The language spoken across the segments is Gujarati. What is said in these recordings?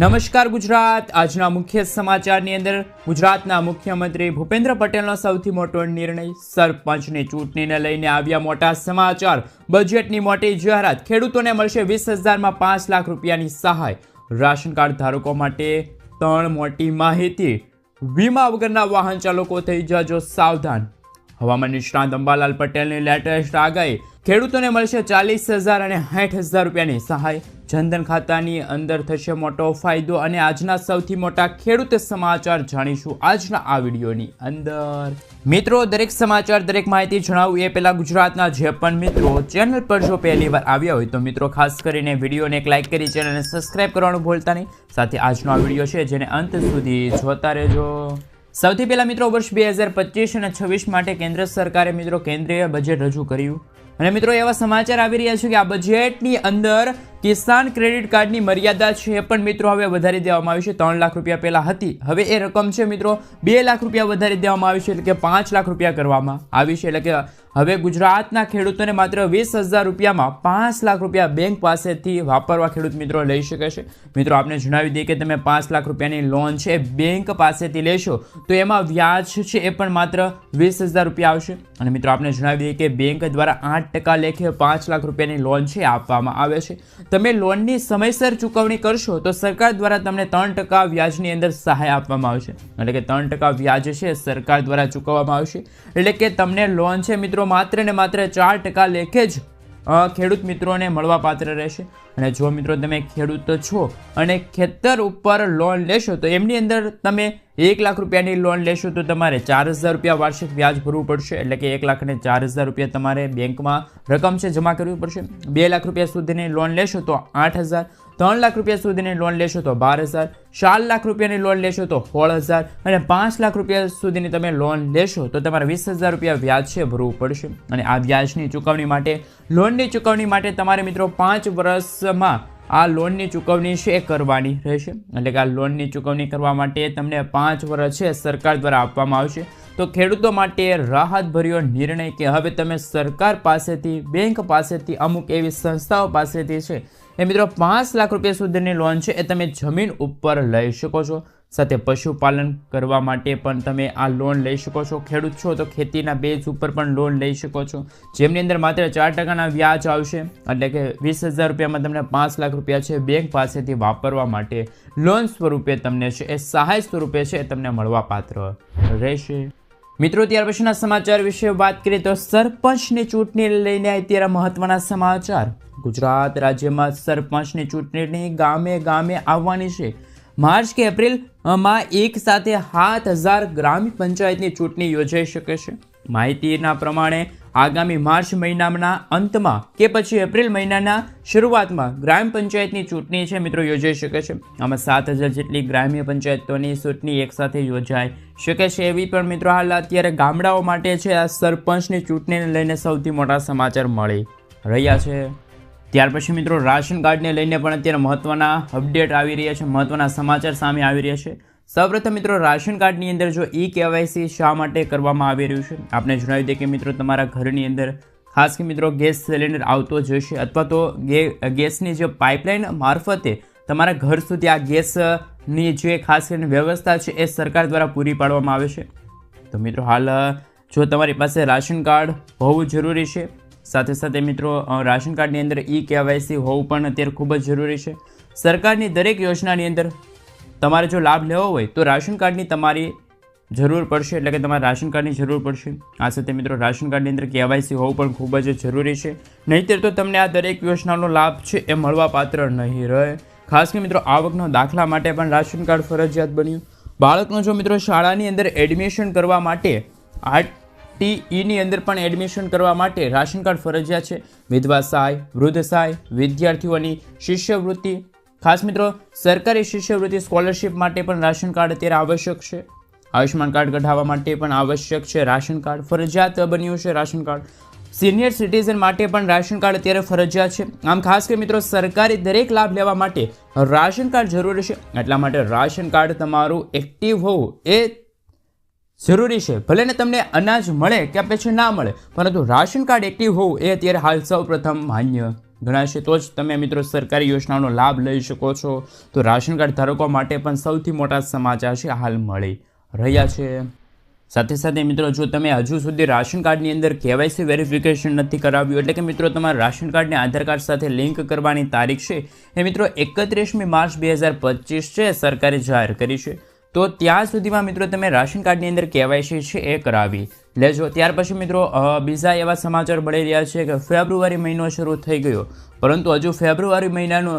નમસ્કાર ગુજરાત. આજના મુખ્ય સમાચારની અંદર ગુજરાતના મુખ્યમંત્રી ભૂપેન્દ્ર પટેલનો સૌથી મોટો નિર્ણય સરપંચની ચૂંટણીને લઈને આવ્યા મોટા સમાચાર. બજેટની મોટી જાહેરાત ખેડૂતોને મળશે વીસ હજારમાં પાંચ લાખ રૂપિયાની સહાય. રાશન કાર્ડ ધારકો માટે ત્રણ મોટી માહિતી. વીમા વગરના વાહન ચાલકો થઈ જજો સાવધાન. હવામાન નિષ્ણાંત અંબાલાલ પટેલની લેટેસ્ટ આગાહી. ખેડૂતોને મળશે ચાલીસ હજાર અને સાઠ હજાર રૂપિયાની સહાય. જનધન ખાતાની અંદર થશે મોટો ફાયદો અને આજના સૌથી મોટા ખેડૂત સમાચાર જાણીશું આજના આ વિડીયોની અંદર. મિત્રો, દરેક સમાચાર, દરેક માહિતી જણાવું એ પહેલાં ગુજરાતના જે પણ મિત્રો ચેનલ પર જો પહેલી વાર આવ્યા હોય તો મિત્રો, ખાસ કરીને વિડીયોને એક લાઇક કરી, ચેનલને સબસ્ક્રાઇબ કરવાનું ભૂલતા નહીં. સાથે આજનો આ વીડિયો છે જેને અંત સુધી જોતા રહેજો. સૌથી પહેલાં મિત્રો, વર્ષ બે હજાર પચીસ અને છવ્વીસ માટે કેન્દ્ર સરકારે મિત્રો કેન્દ્રીય બજેટ રજૂ કર્યું. અને મિત્રો, એવા સમાચાર આવી રહ્યા છે કે આ બજેટની અંદર કિસાન ક્રેડિટ કાર્ડની મર્યાદા છે પણ મિત્રો હવે વધારી દેવામાં આવી છે. ત્રણ લાખ રૂપિયા પહેલાં હતી. હવે એ રકમ છે મિત્રો બે લાખ રૂપિયા વધારી દેવામાં આવી છે એટલે કે પાંચ લાખ રૂપિયા કરવામાં આવી છે. એટલે કે હવે ગુજરાતના ખેડૂતોને માત્ર વીસ હજાર રૂપિયામાં પાંચ લાખ રૂપિયા બેંક પાસેથી વાપરવા ખેડૂત મિત્રો લઈ શકે છે. મિત્રો, આપને જણાવી દઈએ કે તમે પાંચ લાખ રૂપિયાની લોન છે બેંક પાસેથી લેશો તો એમાં વ્યાજ છે એ પણ માત્ર વીસ હજાર રૂપિયા આવશે. અને મિત્રો, આપને જણાવી દઈએ કે બેંક દ્વારા આઠ ટકા લેખે પાંચ લાખ રૂપિયાની લોન છે આપવામાં આવે છે. તમે લોનની સમયસર ચૂકવણી કરશો તો સરકાર દ્વારા તમને ત્રણ ટકા વ્યાજની અંદર સહાય આપવામાં આવશે. એટલે કે ત્રણ ટકા વ્યાજ છે સરકાર દ્વારા ચૂકવવામાં આવશે. એટલે કે તમને લોન છે મિત્રો માત્ર ને માત્ર ચાર ટકા લેખે જ ખેડૂત મિત્રોને મળવા પાત્ર રહેશે. અને જો મિત્રો તમે ખેડૂત છો અને ખેતર ઉપર લોન લેશો, તો એમની અંદર તમે એક લાખ રૂપિયાની લોન લેશો, તો તમારે ચાર હજાર રૂપિયા વાર્ષિક વ્યાજ ભરવું પડશે. એટલે કે એક લાખ અને ચાર હજાર રૂપિયા તમારે બેંકમાં રકમ છે જમા કરવી પડશે. બે લાખ રૂપિયા સુધીની લોન લેશો, તો આઠ હજાર. ત્રણ લાખ રૂપિયા સુધીની લોન લેશો તો બાર હજાર, ચાર લાખ રૂપિયાની લોન લેશો તો સોળ હજાર અને પાંચ લાખ રૂપિયા સુધીની તમે લોન લેશો તો તમારે વીસ હજાર રૂપિયા વ્યાજ છે, ભરવું પડશે. અને આ વ્યાજની ચૂકવણી માટે લોનની ચૂકવણી માટે તમારે મિત્રો પાંચ વર્ષમાં આ લોનની ચૂકવણી છે એ કરવાની રહેશે. એટલે કે આ લોનની ચૂકવણી કરવા માટે તમને પાંચ વર્ષ છે, સરકાર દ્વારા આપવામાં આવશે. તો ખેડૂતો માટે રાહતભર્યો નિર્ણય કે હવે તમે સરકાર પાસેથી, બેંક પાસેથી, અમુક એવી સંસ્થાઓ પાસેથી છે એ મિત્રો, પાંચ લાખ રૂપિયા સુધીની લોન છે એ તમે જમીન ઉપર લઈ શકો છો. સાથે પશુપાલન કરવા માટે પણ તમે આ લોન લઈ શકો છો. ખેડૂત છો તો ખેતીના બેઝ ઉપર પણ લોન લઈ શકો છો. જેમની અંદર માત્ર ચાર ટકાના વ્યાજ આવશે, એટલે કે વીસ હજાર રૂપિયામાં તમને પાંચ લાખ રૂપિયા છે બેંક પાસેથી વાપરવા માટે લોન સ્વરૂપે તમને છે એ સહાય સ્વરૂપે છે એ તમને મળવાપાત્ર રહેશે. મિત્રો, ત્યાર પછીના સમાચાર વિશે વાત કરીએ તો સરપંચની ચૂંટણી લઈને અત્યારે મહત્વના સમાચાર. ગુજરાત રાજ્યમાં સરપંચની ચૂંટણીની ગામે ગામે આવવાની છે. માર્ચ કે એપ્રિલમાં એક સાથે સાત હજાર ગ્રામ પંચાયતની ચૂંટણી યોજાઈ શકે છે. માહિતીના પ્રમાણે, આગામી માર્ચ મહિનાના અંતમાં કે પછી એપ્રિલ મહિનાના શરૂઆતમાં ગ્રામ પંચાયતની ચૂંટણી છે મિત્રો યોજાઈ શકે છે. આમાં સાત હજાર જેટલી ગ્રામ્ય પંચાયતોની ચૂંટણી એકસાથે યોજાઈ શકે છે એવી પણ મિત્રો હાલ અત્યારે ગામડાઓ માટે છે આ સરપંચની ચૂંટણીને લઈને સૌથી મોટા સમાચાર મળી રહ્યા છે. ત્યાર પછી મિત્રો રાશન કાર્ડને લઈને પણ અત્યારે મહત્વના અપડેટ આવી રહ્યા છે, મહત્વના સમાચાર સામે આવી રહ્યા છે. સૌપ્રથમ મિત્રો રાશન કાર્ડની અંદર જો ઈ કેવાયસી શા માટે કરવામાં આવી રહ્યું છે? આપણે જણાવી દઈએ કે મિત્રો તમારા ઘરની અંદર ખાસ કે મિત્રો ગેસ સિલિન્ડર આવતો જ હશે અથવા તો ગેસની જે પાઇપલાઇન મારફતે તમારા ઘર સુધી આ ગેસની જે ખાસ કરીને વ્યવસ્થા છે એ સરકાર દ્વારા પૂરી પાડવામાં આવે છે. તો મિત્રો હાલ, જો તમારી પાસે રાશન કાર્ડ હોવું જરૂરી છે સાથે સાથે મિત્રો રાશન કાર્ડની અંદર ઈ કેવાયસી હોવું પણ અત્યારે ખૂબ જ જરૂરી છે. સરકારની દરેક યોજનાની અંદર તમારે જો લાભ લેવો હોય, તો રાશન કાર્ડની તમારી જરૂર પડશે, એટલે કે તમારે રાશન કાર્ડની જરૂર પડશે. આ સાથે મિત્રો, રાશન કાર્ડની અંદર કેવાયસી હોવું પણ ખૂબ જ જરૂરી છે. નહીંતર તો તમને આ દરેક યોજનાનો લાભ છે એ મળવાપાત્ર નહીં રહે. ખાસ કે મિત્રો, આવકનો દાખલા માટે પણ રાશન કાર્ડ ફરજિયાત બન્યું. બાળકનો જો મિત્રો, શાળાની અંદર એડમિશન કરવા માટે આરટીઈની અંદર પણ એડમિશન કરવા માટે રાશન કાર્ડ ફરજિયાત છે. વિધવા સહાય, વૃદ્ધ સહાય વિદ્યાર્થીઓની શિષ્યવૃત્તિ. ખાસ મિત્રો, સરકારી શિષ્યવૃત્તિ સ્કોલરશિપ માટે પણ રાશન કાર્ડ અત્યારે આવશ્યક છે. આયુષ્યમાન કાર્ડ કઢાવવા માટે પણ આવશ્યક છે રાશન કાર્ડ. ફરજિયાત બન્યું છે રાશન કાર્ડ. સિનિયર સિટીઝન માટે પણ રાશન કાર્ડ અત્યારે ફરજિયાત છે. આમ ખાસ કરી મિત્રો, સરકારી દરેક લાભ લેવા માટે રાશન કાર્ડ જરૂરી છે. એટલા માટે રાશન કાર્ડ તમારું એક્ટિવ હોવું એ જરૂરી છે. ભલે ને તમને અનાજ મળે કે પછી ના મળે, પરંતુ રાશન કાર્ડ એક્ટિવ હોવું એ અત્યારે હાલ સૌ પ્રથમ માન્ય ગણાશે તો જ તમે મિત્રો સરકારી યોજનાનો લાભ લઈ શકો છો. તો રાશન કાર્ડ ધારકો માટે પણ સૌથી મોટા સમાચાર છે, હાલ મળી રહ્યા છે. સાથે સાથે મિત્રો, જો તમે હજુ સુધી રાશન કાર્ડની અંદર કેવાયસી વેરિફિકેશન નથી કરાવ્યું, એટલે કે મિત્રો તમારા રાશન કાર્ડને આધાર કાર્ડ સાથે લિંક કરવાની તારીખ છે, એ મિત્રો એકત્રીસમી માર્ચ બે હજાર પચીસ છે, સરકારે જાહેર કરી છે. તો ત્યાં સુધીમાં મિત્રો તમે રાશન કાર્ડની અંદર કેવાયસી છે એ કરાવી લેજો. ત્યાર પછી મિત્રો બીજા એવા સમાચાર મળી રહ્યા છે કે ફેબ્રુઆરી મહિનો શરૂ થઈ ગયો. પરંતુ હજુ ફેબ્રુઆરી મહિનાનું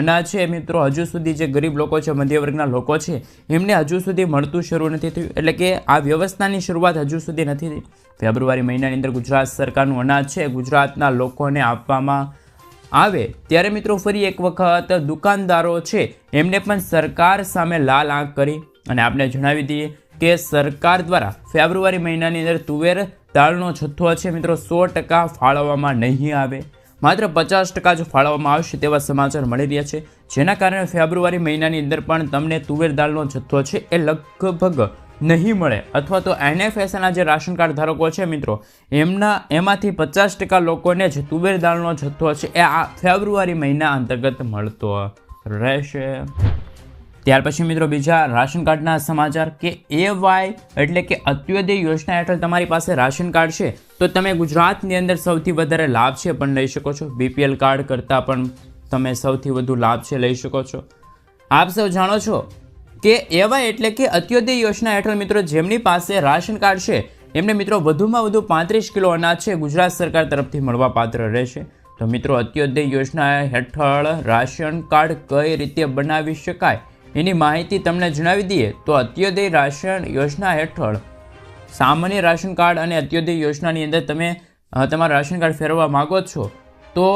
અનાજ છે મિત્રો હજુ સુધી જે ગરીબ લોકો છે, મધ્યવર્ગના લોકો છે, એમને હજુ સુધી મળતું શરૂ નથી થયું. એટલે કે આ વ્યવસ્થાની શરૂઆત હજુ સુધી નથી થઈ. ફેબ્રુઆરી મહિનાની અંદર ગુજરાત સરકારનું અનાજ છે, ગુજરાતના લોકોને આપવામાં આવે. ત્યારે મિત્રો ફરી એક વખત દુકાનદારો છે, એમને પણ સરકાર સામે લાલ આંખ કરી. અને આપણે જણાવી દઈએ કે સરકાર દ્વારા ફેબ્રુઆરી મહિનાની અંદર તુવેર દાળનો જથ્થો છે મિત્રો, સો ટકા ફાળવવામાં નહીં આવે. માત્ર પચાસ ટકા જ ફાળવવામાં આવશે તેવા સમાચાર મળી રહ્યા છે. જેના કારણે ફેબ્રુઆરી મહિનાની અંદર પણ તમને તુવેર દાળનો જથ્થો છે એ લગભગ નહીં મળે. અથવા તો એનએફએસના જે રાશન કાર્ડ ધારકો છે મિત્રો, એમના, એમાંથી પચાસ ટકા લોકોને જ તુવેર દાળનો જથ્થો છે એ આ ફેબ્રુઆરી મહિના અંતર્ગત મળતો રહેશે. ત્યાર પછી મિત્રો બીજા રાશન કાર્ડના સમાચાર કે એ વાય એટલે કે અત્યોદય યોજના હેઠળ તમારી પાસે રાશન કાર્ડ છે, તો તમે ગુજરાતની અંદર સૌથી વધારે લાભ છે પણ લઈ શકો છો. બીપીએલ કાર્ડ કરતાં પણ તમે સૌથી વધુ લાભ છે લઈ શકો છો. આપ સૌ જાણો છો કે એવા એટલે કે અત્યોદય યોજના હેઠળ મિત્રો જેમની પાસે રાશન કાર્ડ છે, એમને મિત્રો વધુમાં વધુ પાંત્રીસ કિલો અનાજ છે ગુજરાત સરકાર તરફથી મળવા પાત્ર રહેશે. તો મિત્રો અત્યોદય યોજના હેઠળ રાશન કાર્ડ કઈ રીતે બનાવી શકાય એની માહિતી તમને જણાવી દઈએ તો અત્યોદય રાશન યોજના હેઠળ સામાન્ય રાશન કાર્ડ અને અત્યોદય યોજનાની અંદર તમે તમારા રાશન કાર્ડ ફેરવવા માગો છો, તો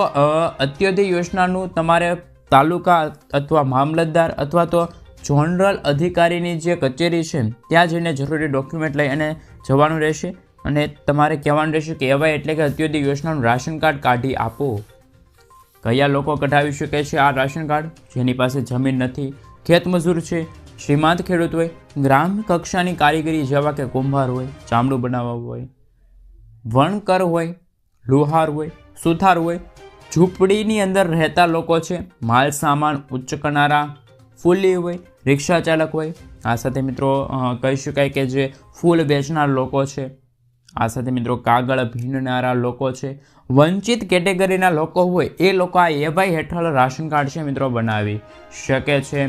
અત્યોદય યોજનાનું તમારે તાલુકા અથવા મામલતદાર અથવા તો જોનરલ અધિકારીની જે કચેરી છે, ત્યાં જઈને જરૂરી ડોક્યુમેન્ટ લઈ અને જવાનું રહેશે. અને તમારે કહેવાનું રહેશે કે એવાય એટલે કે અત્યોદય યોજનાનું રાશન કાર્ડ કાઢી આપો. કયા લોકો કઢાવી શકે છે આ રાશન કાર્ડ? જેની પાસે જમીન નથી. ખેતમજૂર છે. શ્રીમંત ખેડૂત હોય, ગ્રામ કક્ષાની કારીગરી જેવા કે કુંભાર હોય, ચામડું બનાવવા હોય, વણકર હોય, લુહાર હોય, સુથાર હોય, ઝૂંપડીની અંદર રહેતા લોકો છે. માલ સામાન ઉચ્ચ કરનારા, ફૂલી હોય રિક્ષા ચાલક હોય. આ સાથે મિત્રો કહી શકાય કે જે ફૂલ વેચનાર લોકો છે, આ સાથે મિત્રો કાગળ ભીનનારા લોકો છે, વંચિત કેટેગરીના લોકો હોય, એ લોકો આ એવાય હેઠળ રાશન કાર્ડ છે મિત્રો બનાવી શકે છે.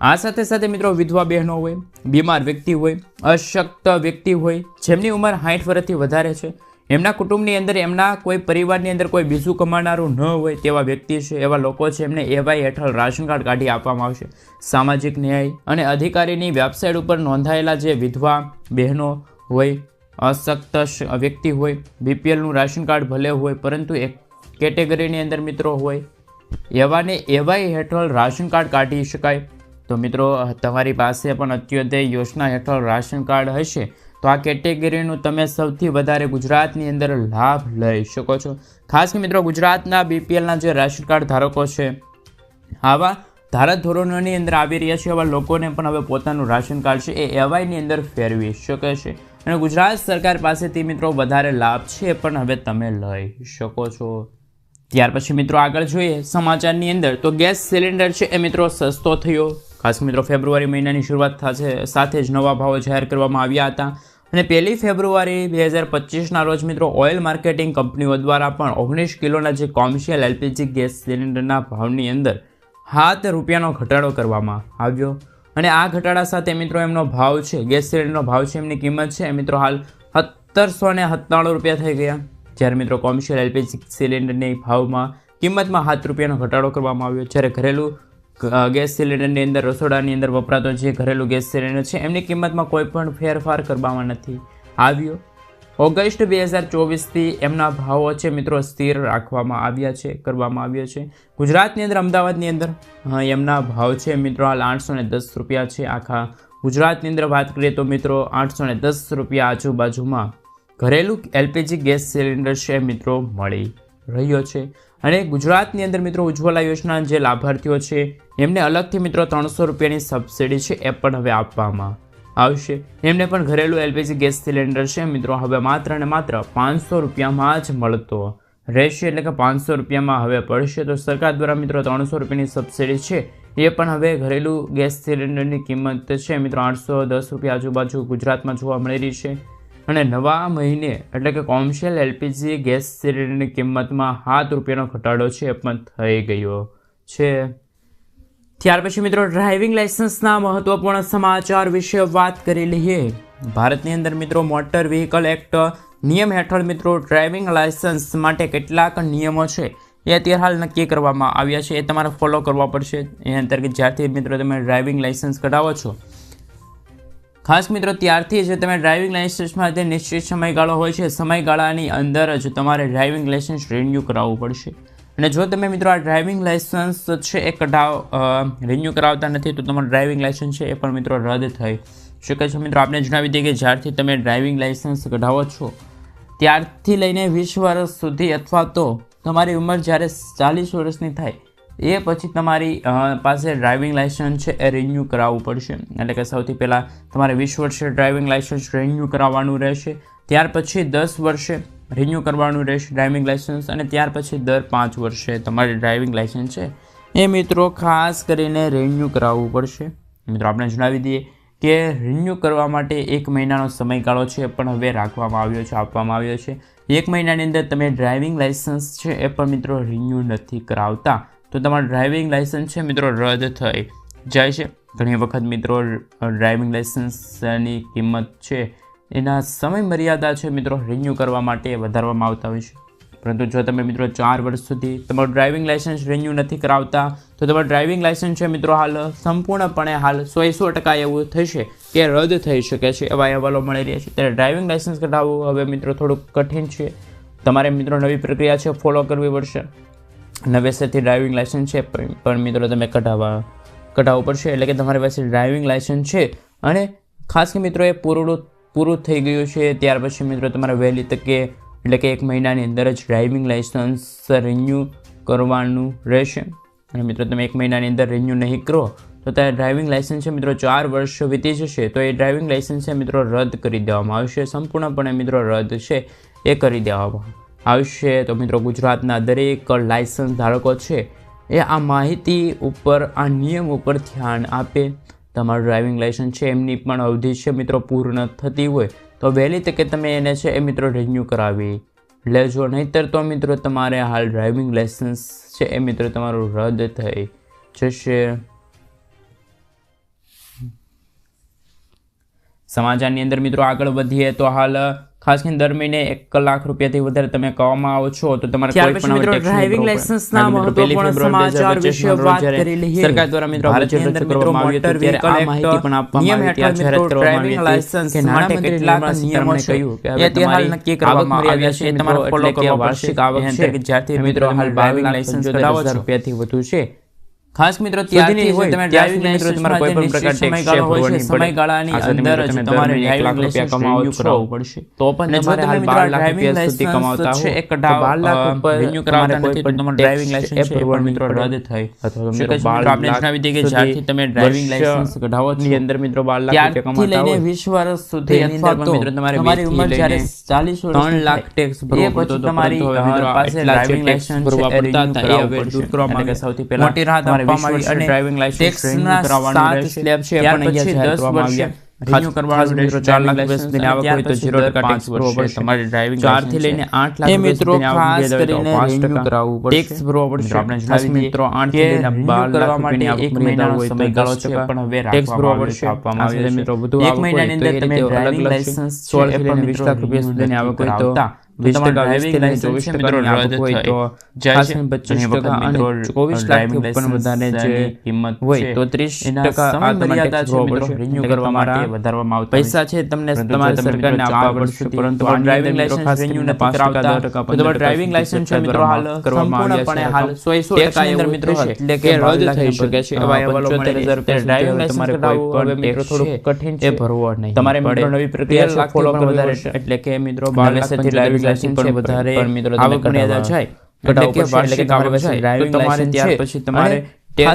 આ સાથે સાથે મિત્રો વિધવા બહેનો હોય, બીમાર વ્યક્તિ હોય, અશક્ત વ્યક્તિ હોય, જેમની ઉંમર સાઠ વર્ષથી વધારે છે એમના કુટુંબની અંદર એમના કોઈ પરિવારની અંદર કોઈ બીજું કમાનારું ન હોય તેવા વ્યક્તિ છે, એવા લોકો છે, એમને એવાય હેઠળ રાશન કાર્ડ કાઢી આપવામાં આવશે. સામાજિક ન્યાય અને અધિકારીની વેબસાઇટ ઉપર નોંધાયેલા જે વિધવા બહેનો હોય, અશક્ત વ્યક્તિ હોય બીપીએલનું રાશન કાર્ડ ભલે હોય, પરંતુ એક કેટેગરીની અંદર મિત્રો હોય, એવાને એવાય હેઠળ રાશન કાર્ડ કાઢી શકાય. તો મિત્રો, તમારી પાસે પણ અત્યોદય યોજના હેઠળ રાશન કાર્ડ હશે. તો આ કેટેગરીનું તમે સૌથી વધારે ગુજરાતની અંદર લાભ લઈ શકો છો. ખાસ કે મિત્રો ગુજરાતના બીપીએલના જે રાશન કાર્ડ ધારકો છે, આવા ધારાધોરણોની અંદર આવી રહ્યા છે એવા લોકોને પણ હવે પોતાનું રાશન કાર્ડ છે, એ એવાયની અંદર ફેરવી શકે છે. અને ગુજરાત સરકાર પાસેથી મિત્રો વધારે લાભ છે પણ હવે તમે લઈ શકો છો. ત્યાર પછી મિત્રો આગળ જોઈએ સમાચારની અંદર, તો ગેસ સિલિન્ડર છે એ મિત્રો સસ્તો થયો. ખાસ મિત્રો ફેબ્રુઆરી મહિનાની શરૂઆત થશે, સાથે જ નવા ભાવો જાહેર કરવામાં આવ્યા હતા. અને પહેલી ફેબ્રુઆરી બે હજાર પચીસના રોજ મિત્રો ઓઇલ માર્કેટિંગ કંપનીઓ દ્વારા પણ ઓગણીસ કિલોના જે કોમર્શિયલ એલપીજી ગેસ સિલિન્ડરના ભાવની અંદર સાત રૂપિયાનો ઘટાડો કરવામાં આવ્યો. અને આ ઘટાડા સાથે મિત્રો એમનો ભાવ છે, ગેસ સિલિન્ડરનો ભાવ છે, એમની કિંમત છે. મિત્રો હાલ સત્તરસો ને સત્તાણું રૂપિયા થઈ ગયા. જ્યારે મિત્રો કોમર્શિયલ એલપીજી સિલિન્ડરની ભાવમાં કિંમતમાં સાત રૂપિયાનો ઘટાડો કરવામાં આવ્યો. જ્યારે ઘરેલું ગેસ સિલિન્ડરની અંદર, રસોડાની અંદર વપરાતો જે ઘરેલું ગેસ સિલિન્ડર છે, એમની કિંમતમાં કોઈ પણ ફેરફાર કરવામાં નથી આવ્યો. ઓગસ્ટ બે હજાર ચોવીસથી એમના ભાવો છે મિત્રો સ્થિર રાખવામાં આવ્યા છે, કરવામાં આવ્યા છે. ગુજરાતની અંદર, અમદાવાદની અંદર એમના ભાવ છે મિત્રો હાલ આઠસો ને દસ રૂપિયા છે. આખા ગુજરાતની અંદર વાત કરીએ તો મિત્રો આઠસો દસ રૂપિયા આજુબાજુમાં ઘરેલું એલપીજી ગેસ સિલિન્ડર છે મિત્રો મળી રહ્યો છે. અને ગુજરાતની અંદર મિત્રો ઉજ્જવલા યોજના જે લાભાર્થીઓ છે, એમને અલગથી મિત્રો ત્રણસો રૂપિયાની સબસિડી છે, એ પણ હવે આપવામાં આવશે. એમને પણ ઘરેલું એલપીજી ગેસ સિલિન્ડર છે, મિત્રો હવે માત્ર ને માત્ર પાંચસો રૂપિયામાં જ મળતો રહેશે, એટલે કે પાંચસો રૂપિયામાં હવે પડશે. તો સરકાર દ્વારા મિત્રો ત્રણસો રૂપિયાની સબસિડી છે, એ પણ હવે ઘરેલું ગેસ સિલિન્ડરની કિંમત છે, મિત્રો આઠસો દસ રૂપિયા આજુબાજુ ગુજરાતમાં જોવા મળી રહી છે. અને નવા મહિને એટલે કે કોમર્શિયલ એલપીજી ગેસ સિલિન્ડરની કિંમતમાં સાત રૂપિયાનો ઘટાડો છે પણ થઈ ગયો છે. ત્યાર પછી મિત્રો ડ્રાઇવિંગ લાઇસન્સના મહત્વપૂર્ણ સમાચાર વિશે વાત કરી લઈએ. ભારતની અંદર મિત્રો મોટર વ્હીકલ એક્ટ નિયમ હેઠળ મિત્રો ડ્રાઇવિંગ લાઇસન્સ માટે કેટલાક નિયમો છે એ અત્યારે હાલ નક્કી કરવામાં આવ્યા છે. એ તમારે ફોલો કરવા પડશે. એ અંતર્ગત જ્યારથી મિત્રો તમે ડ્રાઇવિંગ લાઇસન્સ કઢાવો છો ખાસ મિત્રો ત્યારથી જ તમે ડ્રાઇવિંગ લાઇસન્સમાં જે નિશ્ચિત સમયગાળો હોય છે. સમયગાળાની અંદર જ તમારે ડ્રાઇવિંગ લાઇસન્સ રિન્યૂ કરાવવું પડશે. અને જો તમે મિત્રો આ ડ્રાઇવિંગ લાઇસન્સ છે એ કઢાવ રિન્યૂ કરાવતા નથી, તો તમારું ડ્રાઇવિંગ લાઇસન્સ છે એ પણ મિત્રો રદ થઈ શકે છે. મિત્રો આપણે જણાવી દઈએ કે જ્યારથી તમે ડ્રાઇવિંગ લાઇસન્સ કઢાવો છો, ત્યારથી લઈને વીસ વર્ષ સુધી અથવા તો તમારી ઉંમર જ્યારે ચાલીસ વર્ષની થાય એ પછી તમારી પાસે ડ્રાઇવિંગ લાઇસન્સ છે એ રિન્યૂ કરાવવું પડશે. એટલે કે સૌથી પહેલાં તમારે વીસ વર્ષે ડ્રાઇવિંગ લાઇસન્સ રિન્યૂ કરાવવાનું રહેશે, ત્યાર પછી દસ વર્ષે રિન્યૂ કરવાનું રહેશે ડ્રાઇવિંગ લાઇસન્સ અને ત્યાર પછી દર પાંચ વર્ષે તમારે ડ્રાઇવિંગ લાઇસન્સ છે. એ મિત્રો ખાસ કરીને રિન્યૂ કરાવવું પડશે. મિત્રો આપણે જણાવી દઈએ કે રિન્યૂ કરવા માટે એક મહિનાનો સમયગાળો છે પણ હવે રાખવામાં આવ્યો છે, આપવામાં આવ્યો છે. એક મહિનાની અંદર તમે ડ્રાઇવિંગ લાઇસન્સ છે એ પણ મિત્રો રિન્યૂ નથી કરાવતા. તો તમારું ડ્રાઇવિંગ લાઇસન્સ છે મિત્રો રદ થઈ જાય છે. ઘણી વખત મિત્રો ડ્રાઇવિંગ લાઇસન્સની કિંમત છે એના સમય મર્યાદા છે મિત્રો રિન્યૂ કરવા માટે વધારવામાં આવતા હોય છે. પરંતુ જો તમે મિત્રો ચાર વર્ષ સુધી તમારું ડ્રાઇવિંગ લાઇસન્સ રિન્યૂ નથી કરાવતા, તો તમારું ડ્રાઇવિંગ લાઇસન્સ છે મિત્રો હાલ સંપૂર્ણપણે હાલ સો સો ટકા એવું થશે કે રદ થઈ શકે છે એવા અહેવાલો મળી રહ્યા છે. ત્યારે ડ્રાઇવિંગ લાઇસન્સ કઢાવવું હવે મિત્રો થોડુંક કઠિન છે. તમારે મિત્રો નવી પ્રક્રિયા છે ફોલો કરવી પડશે. નવેસરથી ડ્રાઇવિંગ લાઇસન્સ છે, પણ મિત્રો તમે કઢાવવા કઢાવવું પડશે, એટલે કે તમારી પાસે ડ્રાઇવિંગ લાઇસન્સ છે. અને ખાસ કે મિત્રો એ પૂરું પૂરું થઈ ગયું છે, ત્યાર પછી મિત્રો તમારે વહેલી તકે એટલે કે એક મહિનાની અંદર જ ડ્રાઇવિંગ લાઇસન્સ રિન્યૂ કરવાનું રહેશે. અને મિત્રો તમે એક મહિનાની અંદર રિન્યૂ નહીં કરો, તો ત્યારે ડ્રાઇવિંગ લાઇસન્સ છે મિત્રો ચાર વર્ષ વીતી જશે, તો એ ડ્રાઇવિંગ લાઇસન્સ છે મિત્રો રદ કરી દેવામાં આવશે, સંપૂર્ણપણે મિત્રો રદ છે, એ કરી દેવામાં આવશે. તો મિત્રો, ગુજરાતના દરેક લાઇસન્સ ધારકો છે એ આ માહિતી ઉપર, આ નિયમ ઉપર ધ્યાન આપે. તમારું ડ્રાઇવિંગ લાઇસન્સ છે, એમની પણ અવધિ છે મિત્રો પૂર્ણ થતી હોય, તો વહેલી તકે તમે એને છે એ મિત્રો રિન્યૂ કરાવી લેજો. નહીંતર તો મિત્રો, તમારે હાલ ડ્રાઇવિંગ લાઇસન્સ છે એ મિત્રો તમારું રદ થઈ જશે. સમાચારની અંદર મિત્રો આગળ વધીએ તો હાલ ખાસ કરીને દર મહિને એક લાખ રૂપિયાથી વધારે તમે કમાવામાં આવો છો તો તમારે કોઈ પણ મિત્રો tax driving ભરવો પડે. license ના હાલ મિત્રો પહેલી મહત્વપૂર્ણ સમાચાર વિશે વાત કરી લઈએ. સરકાર દ્વારા મિત્રો ભારતની અંદર કરવામાં આવ્યું હતું ત્યારે આ માહિતી પણ આપવામાં આવી હતી. જાહેરાત કરવામાં આવી driving કે નાણામંત્રી કેટલાક નિયમો છે. કહ્યું કે એ અત્યારે હાલ નક્કી કરવામાં આવ્યા છે. તમારો કે કરવા વાર્ષિક આવક છે કે જ્યારથી મિત્રો હાલ ડ્રાઇવિંગ લાયસન્સ license license કઢાવો કઢાવો છો. રૂપિયાથી વધુ છે ખાસ મિત્રો ત્યારથી ત્યારથી હોય તમે ત્યારથી ડ્રાઇવિંગ મિત્રો તમારે કોઈ પણ પ્રકાર ટેક્સ છે ભરવાની. સમયગાળાની અંદર જ તમારે લાખ ડ્રાઇવિંગ રૂપિયા કમાવો કરાવવું પડશે તો પણ તમારે હાલ મિત્રો બાર લાખ રૂપિયા સુધી કમાવતા હો એક 12 લાખ ઉપર રિન્યુ કરાવતા નથી તો તમારું driving license એ ભરવાનું મિત્રો રદ થઈ. અથવા તો મિત્રો કહે છે બાર મિત્રો આપણે લાખ જણાવી દઈએ કે જ્યારથી તમે driving વર્ષ કઢાવો છો, અંદર મિત્રો 12 લાખ રૂપિયા ત્યારથી કમાતા લઈને હોય વીસ વર્ષ સુધી અથવા તો મિત્રો તમારે તમારી ઉંમર જ્યારે લઈને ચાલીસ વર્ષ 3 લાખ ટેક્સ ભરવો પડતો પછી તમારી પાસે tax license ભરવા પડતા હતા, એ હવે દૂર કરવા માટે સૌથી પહેલા મોટી રાહત આપવામાં આવી renew ના કરાવવાનું રહેશે. slab છે પણ અહીંયા કરવામાં આવ્યા. renew કરવાનું મિત્રો ચાર લાખ license વર્ષની આવક હોય તો પછી ટકા પાંચ ભરવો પડશે. તમારે driving ચારથી license લઈને આઠ લાખ મિત્રો ખાસ કરીને પાંચ કરાવવું પડશે. tax ભરવો પડશે. આપણે જણાવી મિત્રો આઠથી લઈને બાર લાખ રૂપિયાની આવક મર્યાદા હોય તો સમયગાળો છે પણ હવે tax ભરવો પડશે. આપવામાં આવે છે. મિત્રો વધુ એક મહિનાની અંદર તમે license છે સોળથી લઈને વીસ લાખ રૂપિયા સુધીની આવક હોય તો. વીસ ટકા વીસથી લઈને driving ચોવીસ license ટકાની મિત્રો આવક રદ હોય તો જાય છે. પચીસ ટકા અને ચોવીસ લાખથી પણ વધારે જે કિંમત હોય તો ત્રીસ ટકા આ મર્યાદા છે મિત્રો પડશે. renew એટલે કે કરવા માટે વધારવામાં આવતા પૈસા છે તમને પરંતુ તમારે જો તમે સરકારને આપવા પડશે પરંતુ driving license license license renew renew નથી પાંચ ટકા, દસ ટકા, તો ડ્રાઇવિંગ ટકા છે મિત્રો હાલ કરવામાં આવ્યા છે. હાલ સો સો ટકા અંદર મિત્રો એટલે કે કે રદ થઈ શકે છે એવા અહેવાલો મળે છે. પંચોતેર હજાર રૂપિયા લાઇસન્સ તમારે કઢાવવું હવે મિત્રો થોડું કઠિન એ ભરવો નહીં તમારે. મિત્રો નવી પ્રક્રિયા છે પણ કરવી એટલે કે મિત્રો બાર લાખ નવેસરથી છે વધારે આવક મર્યાદા જાય એટલે કે વાર્ષિક આવક જાય. તો તમારે ત્યાર પછી તમારે એ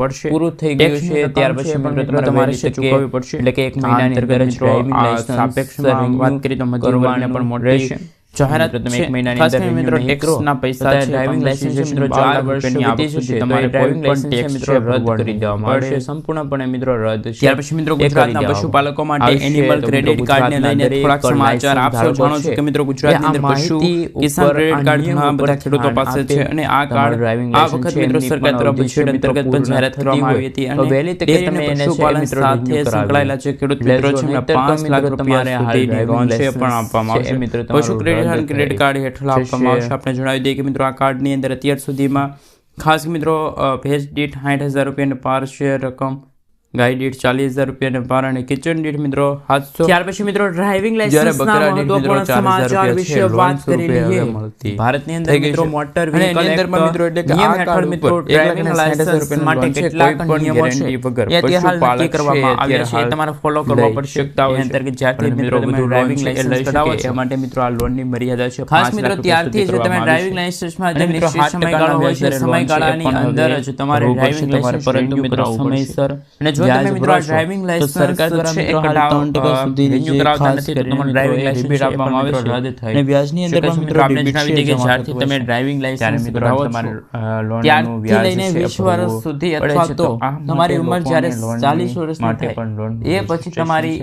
પડશે. પૂરું થઈ ગયું છે ત્યાર પછી મિત્રો તમારે ચૂકવવી પડશે. એટલે કે એક મહિનાની અંદર સાપેક્ષમાં વાત કરીએ તો મધ્યમ પણ રહેશે. જાહેરાત તમે એક મહિનાની અંદર મિત્રો ટેક્સના પૈસા છે ડ્રાઇવિંગ લાયસન્સ મિત્રો બાર વર્ષની આવક સુધી તમારે તમારે કોઈ કોઈ પણ પણ ટેક્સ ટેક્સ છે છે રદ કરી દેવામાં આવશે. સંપૂર્ણપણે મિત્રો રદ છે. ત્યાર પછી મિત્રો ગુજરાતના પશુપાલકો માટે એનિમલ ક્રેડિટ કાર્ડને લઈને થોડાક સમાચાર આપ સૌ જાણો છો કે મિત્રો ગુજરાતની અંદર આ પશુ કિસાન ક્રેડિટ કાર્ડ આ ઘણા બધા ખેડૂતો પાસે છે અને આ કાર્ડ આ વખત મિત્રો સરકાર અંતર્ગત પણ જાહેરાત કરવામાં આવી હતી અને વહેલી તકે તમે અને એને છે પશુપાલન સાથે સંકળાયેલા જે ખેડૂત મિત્રો છે લાખ રૂપિયા પણ આપવામાં છે, આવશે મિત્રો પશુ ક્રેડિટ અને રદ ક્રેડિટ કાર્ડ હેઠળ આપવામાં આવશે. આપણે જણાવી દઈએ કે મિત્રો આ કાર્ડની અંદર અત્યાર સુધીમાં ખાસ મિત્રો ભેજ દીઠ સાઠ હજાર રૂપિયાની પાર છે રકમ ગાય દીઠ ચાલીસ હજાર રૂપિયાને અને કિચન દીઠ મિત્રો સાતસો. ત્યાર પછી મિત્રો ડ્રાઇવિંગ જ્યારે લાયસન્સના બકરા દીઠ મિત્રો મહત્વપૂર્ણ 4000 સમાચાર રૂપિયા વિશે છે, વાત લોન કરી સ્વરૂપે લઈએ. હવે મળતી. ભારતની અંદર મિત્રો મોટર અને એની વ્હીકલ અંદરમાં એક્ટ મિત્રો એટલે કે નિયમ આ હેઠળ કાર્ડ મિત્રો ઉપર એક લાખ ડ્રાઇવિંગ અને સાઠ હજાર લાયસન્સ માટે લોન નિયમો છે. વગર. કરવામાં આવ્યા છે તમારે ફોલો કરવા પડશે. અંતર્ગત જ્યારથી મિત્રો તમે ડ્રાઇવિંગ લાયસન્સ કઢાવો એ માટે મિત્રો આ લોનની મર્યાદા છે ખાસ મિત્રો ત્યારથી જ તમે ડ્રાઇવિંગ. લાયસન્સમાં જે નિશ્ચિત સમયગાળો હોય છે લોન સમયગાળાની અંદર જ તમારે ડ્રાઇવિંગ લાયસન્સ પરંતુ મિત્રો સમયસર અને જો તમે મિત્રો ડ્રાઇવિંગ લાયસન્સ સરકાર દ્વારા મિત્રો હાલ કઢાવ- ત્રણ ટકા અ, સુધીની renew જે ખાસ કરીને ડ્રાઇવિંગ લાયસન્સ છે આપવામાં મિત્રો આવશે. રદ થાય. અને વ્યાજની અંદર પણ મિત્રો આપણે જણાવી દઈએ કે જ્યારથી તમે ડ્રાઇવિંગ લાયસન્સ મિત્રો તમારે, લોનનું વ્યાજ લઈને 20 વર્ષ સુધી અથવા તો તમારી ઉંમર જ્યારે લોકોને 40 વર્ષની માટે પણ લોન એ પછી તમારી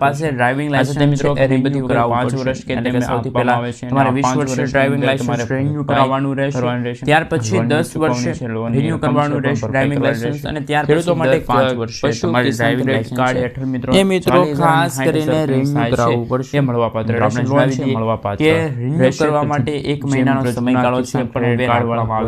પાસે ડ્રાઇવિંગ લાયસન્સ મિત્રો છે કરાવવું પાંચ પડશે. વર્ષ કે તમે સૌથી પહેલા આવે છે. તમારે 20 વર્ષે ડ્રાઇવિંગ લાયસન્સ તમારે કરાવવાનું રહેશે ત્યાર પછી લોનની 10 વર્ષે છે, રકમ કરવાનું રહેશે ડ્રાઇવિંગ લાયસન્સ અને ત્યાર પછી માટે દસ પાંચ અ, વર્ષે પશુ તમારી ડ્રાઇવિંગ લાયસન્સ કાર્ડ હેઠળ મિત્રો એ મિત્રો ખાસ કરીને રિન્યુ. કરાવવું પડશે. એ મળવાપાત્ર આપણે રહેશે. છે મળવાપાત્ર કે રિન્યુ કરવા માટે એક મહિનાનો સમયગાળો છે પણ કાર્ડ રાખવામાં વાળા